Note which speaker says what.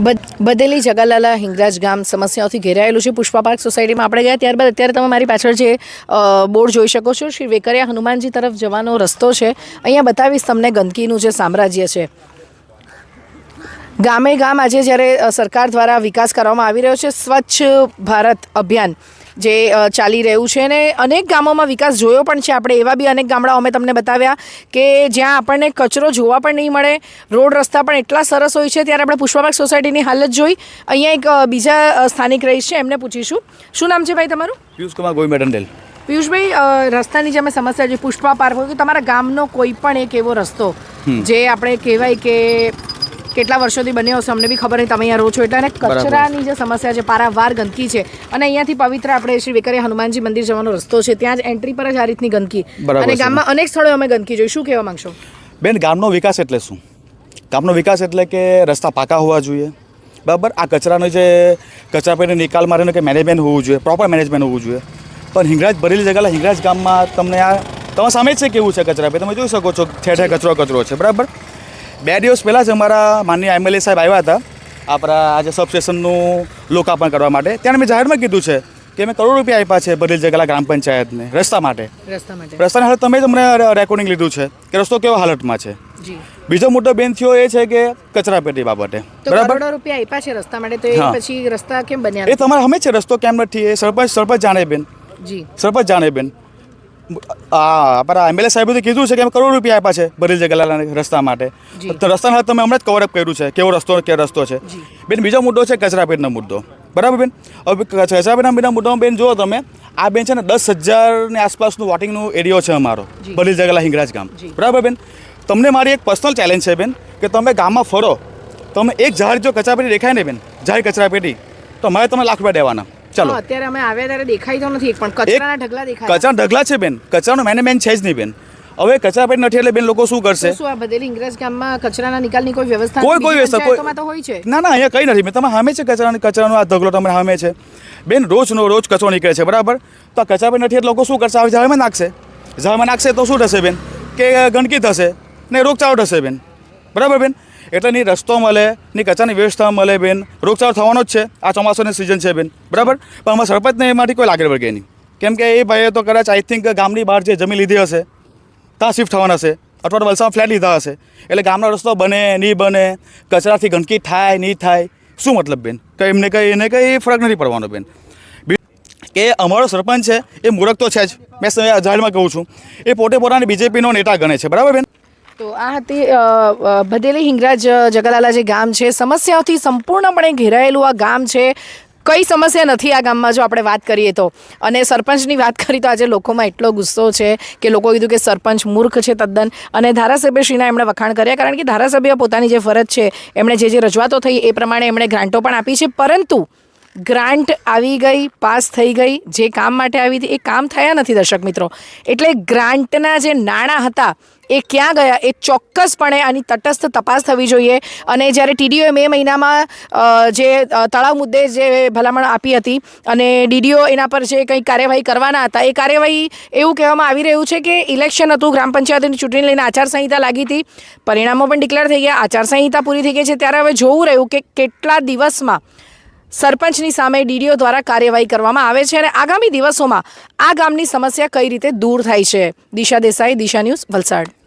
Speaker 1: બદ- બદેલી જગાલાલા હિંગરાજ ગામ સમસ્યાઓથી ઘેરાયેલું છે. પુષ્પા પાર્ક સોસાયટીમાં આપણે ગયા ત્યારબાદ અત્યારે તમે મારી પાછળ જે બોર્ડ જોઈ શકો છો. શ્રી વેકરિયા હનુમાનજી તરફ જવાનો રસ્તો છે. અહીંયા બતાવીશ તમને ગંદકીનું જે સામ્રાજ્ય છે. ગામે ગામ આજે જ્યારે સરકાર દ્વારા વિકાસ કરવામાં આવી રહ્યો છે સ્વચ્છ ભારત અભિયાન જે ચાલી રહ્યું છે અને અનેક ગામોમાં વિકાસ જોયો પણ છે આપણે એવા બી અનેક ગામડાઓ અમે તમને બતાવ્યા કે જ્યાં આપણને કચરો જોવા પણ નહીં મળે રોડ રસ્તા પણ એટલા સરસ હોય છે ત્યારે આપણે પુષ્પાબાગ સોસાયટીની હાલત જોઈ અહીંયા એક બીજા સ્થાનિક રહીશ છે એમને પૂછીશું. શું નામ છે ભાઈ તમારું?
Speaker 2: પિયુષ કુમાર ગોઈ મેડન્ડેલ
Speaker 1: પિયુષભાઈ રસ્તાની જે અમે સમસ્યા છે પુષ્પા પાર્ક હોય કે તમારા ગામનો કોઈ પણ એક એવો રસ્તો જે આપણે કહેવાય કે કેટલા વર્ષોથી બન્યો હશે અમને બી ખબર નહીં તમે અહીંયા રહો છો. એટલે અને કચરાની જે સમસ્યા છે પારાવાર ગંદકી છે. અને અહીંયાથી પવિત્ર આપણે શ્રી વિકારી હનુમાનજી મંદિર જવાનો રસ્તો છે ત્યાં જ એન્ટ્રી પર જ આ રીતની ગંદકી. અને. ગામમાં અનેક સ્થળોએ અમે ગંદકી જોઈ. શું કહેવા માંગશો?
Speaker 2: બેન ગામનો વિકાસ એટલે શું? ગામનો વિકાસ એટલે કે રસ્તા પાકા હોવા જોઈએ. બરાબર? આ કચરાનો જે કચરા પેટી નિકાલ માટેનું કે મેનેજમેન્ટ હોવું જોઈએ પ્રોપર મેનેજમેન્ટ હોવું જોઈએ. પણ હિંગરાજ ભરેલી જગ્યા હિંગરાજ ગામમાં તમને આ તમારા સામે જ છે કેવું છે કચરા પેટી? તમે જોઈ શકો છો ઠેર ઠેર કચરો કચરો છે. બરાબર? બે દિવસ પહેલાં જ અમારા માનનીય એમએલએ સાહેબ આવ્યા હતા આપણા આજે સબસ્ટેશનનું લોકાર્પણ કરવા માટે. ત્યાં મેં જાહેરમાં કીધું છે કે મેં કરોડ રૂપિયા આપ્યા છે બધી જગ્યા ગ્રામ પંચાયતને રસ્તા માટે.
Speaker 1: રસ્તા માટે.
Speaker 2: રસ્તાની હાલત તમે જ અમને રેકોર્ડિંગ લીધું છે કે રસ્તો કેવા હાલતમાં છે. બીજો મોટો બેન થયો એ છે કે કચરા પેટી બાબતે બરાબર?
Speaker 1: રૂપિયા આપ્યા છે રસ્તા માટે તો એ પછી રસ્તા કેમ બન્યા?
Speaker 2: એ તમારે હમે છે રસ્તો કેમ નથી? એ સરપંચ સરપંચ જાણે બેન.
Speaker 1: જી.
Speaker 2: સરપંચ જાણે બેન. આ આપણા એમએલએ સાહેબે તો કીધું છે કે એમ કરોડ રૂપિયા આપ્યા છે ભરેલ જગ્યા રસ્તા માટે. તો રસ્તાના તમે હમણાં જ કવરઅપ કર્યું છે કેવો રસ્તો કે રસ્તો છે. બેન બીજો મુદ્દો છે કચરાપેટનો મુદ્દો. બરાબર બેન? હવે કચરાપેટના બીજા મુદ્દામાં બેન જુઓ તમે આ બેન છે ને દસ હજારની આસપાસનું વોટિંગનું એરિયો છે અમારો. ભરેલ જગ્યા હિંગરાજ ગામ. બરાબર બેન? તમને મારી એક પર્સનલ ચેલેન્જ છે બેન કે તમે ગામમાં ફરો તમે એક ઝાડ જો કચરાપેટી દેખાય ને બેન જાહેર કચરાપેટી તો મારે તમે લાખ રૂપિયા દેવાના. ચાલો.
Speaker 1: અત્યારે અમે આવ્યા ત્યારે દેખાય તો નથી પણ કચરાના ઢગલા દેખાય.
Speaker 2: કચરા ઢગલા છે બેન. કચરાનો મેનેજમેન્ટ છે જ નહીં બેન. હવે કચરા પેટ નથી એટલે બેન લોકો શું કરશે?
Speaker 1: શું આ બદેલી ઇંગ્રજ ગામમાં કચરાના નિકાલની કોઈ વ્યવસ્થા
Speaker 2: કોઈ કોઈ વ્યવસ્થા કોઈ
Speaker 1: તો હોય છે.
Speaker 2: ના ના અહીંયા કંઈ નથી. મેં તમે સામે છે કચરાનો કચરાનો આ ઢગલો તમે સામે છે. બેન રોજનો રોજ કચરો નીકળે છે બરાબર? તો આ કચરા પેટ નથી એટલે લોકો શું કરશે? આવે ઝાડમાં નાખશે. ઝાડમાં નાખશે તો શું થશે બેન? કે ગંદકી થશે ને રોગચાળો થશે બેન. બરાબર બેન? એટલે ની રસ્તો મળે, ની કચરાની વ્યવસ્થા મળે બેન. રોગચાળો થવાનો જ છે. આ ચોમાસાની સિઝન છે બેન. બરાબર? પણ અમારા સરપંચને એમાંથી કોઈ લાગે વળગે નહીં. કેમ કે એ ભાઈએ તો કદાચ આઈ થિંક ગામની બહાર જે જમીન લીધી હશે, ત્યાં શિફ્ટ થવાના હશે અથવા તો વલસાડ ફ્લેટ લીધા હશે. એટલે ગામનો રસ્તો બને, નહીં બને, કચરાથી ગંદકી થાય, નહીં થાય. શું મતલબ બેન? કે એમને કંઈ, એને કંઈ ફરક નથી પડવાનો બેન. કે અમારો સરપંચ છે, એ મૂર્ખ તો છે જ. મેં જાહેરમાં કહું છું. એ પોતે પોતાને બીજેપીનો નેતા ગણે છે. બરાબર બેન?
Speaker 1: તો આ હતી ભદેલી હિંગરાજ જગલાલા જે ગામ છે, સમસ્યાઓથી સંપૂર્ણપણે ઘેરાયેલું આ ગામ છે. કઈ સમસ્યા નથી આ ગામમાં, જો આપણે વાત કરીએ તો. અને સરપંચની વાત કરી તો આજે લોકોમાં એટલો ગુસ્સો છે કે લોકો કીધું કે સરપંચ મૂર્ખ છે તદ્દન. અને ધારાસભ્યશ્રીના એમણે વખાણ કર્યા, કારણ કે ધારાસભ્ય પોતાની જે ફરજ છે, એમણે જે જે રજૂઆતો થઈ એ પ્રમાણે એમણે ગ્રાન્ટો પણ આપી છે. પરંતુ ગ્રાન્ટ આવી ગઈ, પાસ થઈ ગઈ, જે કામ માટે આવી હતી એ કામ થયા નથી દર્શક મિત્રો. એટલે ગ્રાન્ટના જે નાણાં હતા, એ ક્યાં ગયા? એ ચોક્કસપણે આની તટસ્થ તપાસ થવી જોઈએ. અને જ્યારે ટીડીઓએ મે મહિનામાં જે તળાવ મુદ્દે જે ભલામણ આપી હતી અને ડીડીઓ એના પર જે કંઈ કાર્યવાહી કરવાના હતા, એ કાર્યવાહી એવું કહેવામાં આવી રહ્યું છે કે ઇલેક્શન હતું, ગ્રામ પંચાયતની ચૂંટણી લઈને આચારસંહિતા લાગી હતી. પરિણામો પણ ડિક્લેર થઈ ગયા, આચારસંહિતા પૂરી થઈ ગઈ છે. ત્યારે હવે જોવું રહ્યું કે કેટલા દિવસમાં સરપંચની સામે ડીડીઓ દ્વારા કાર્યવાહી કરવામાં આવે છે અને આગામી દિવસોમાં આ ગામની સમસ્યા કઈ રીતે દૂર થાય છે? દિશા દેસાઈ, દિશા ન્યૂઝ વલસાડ.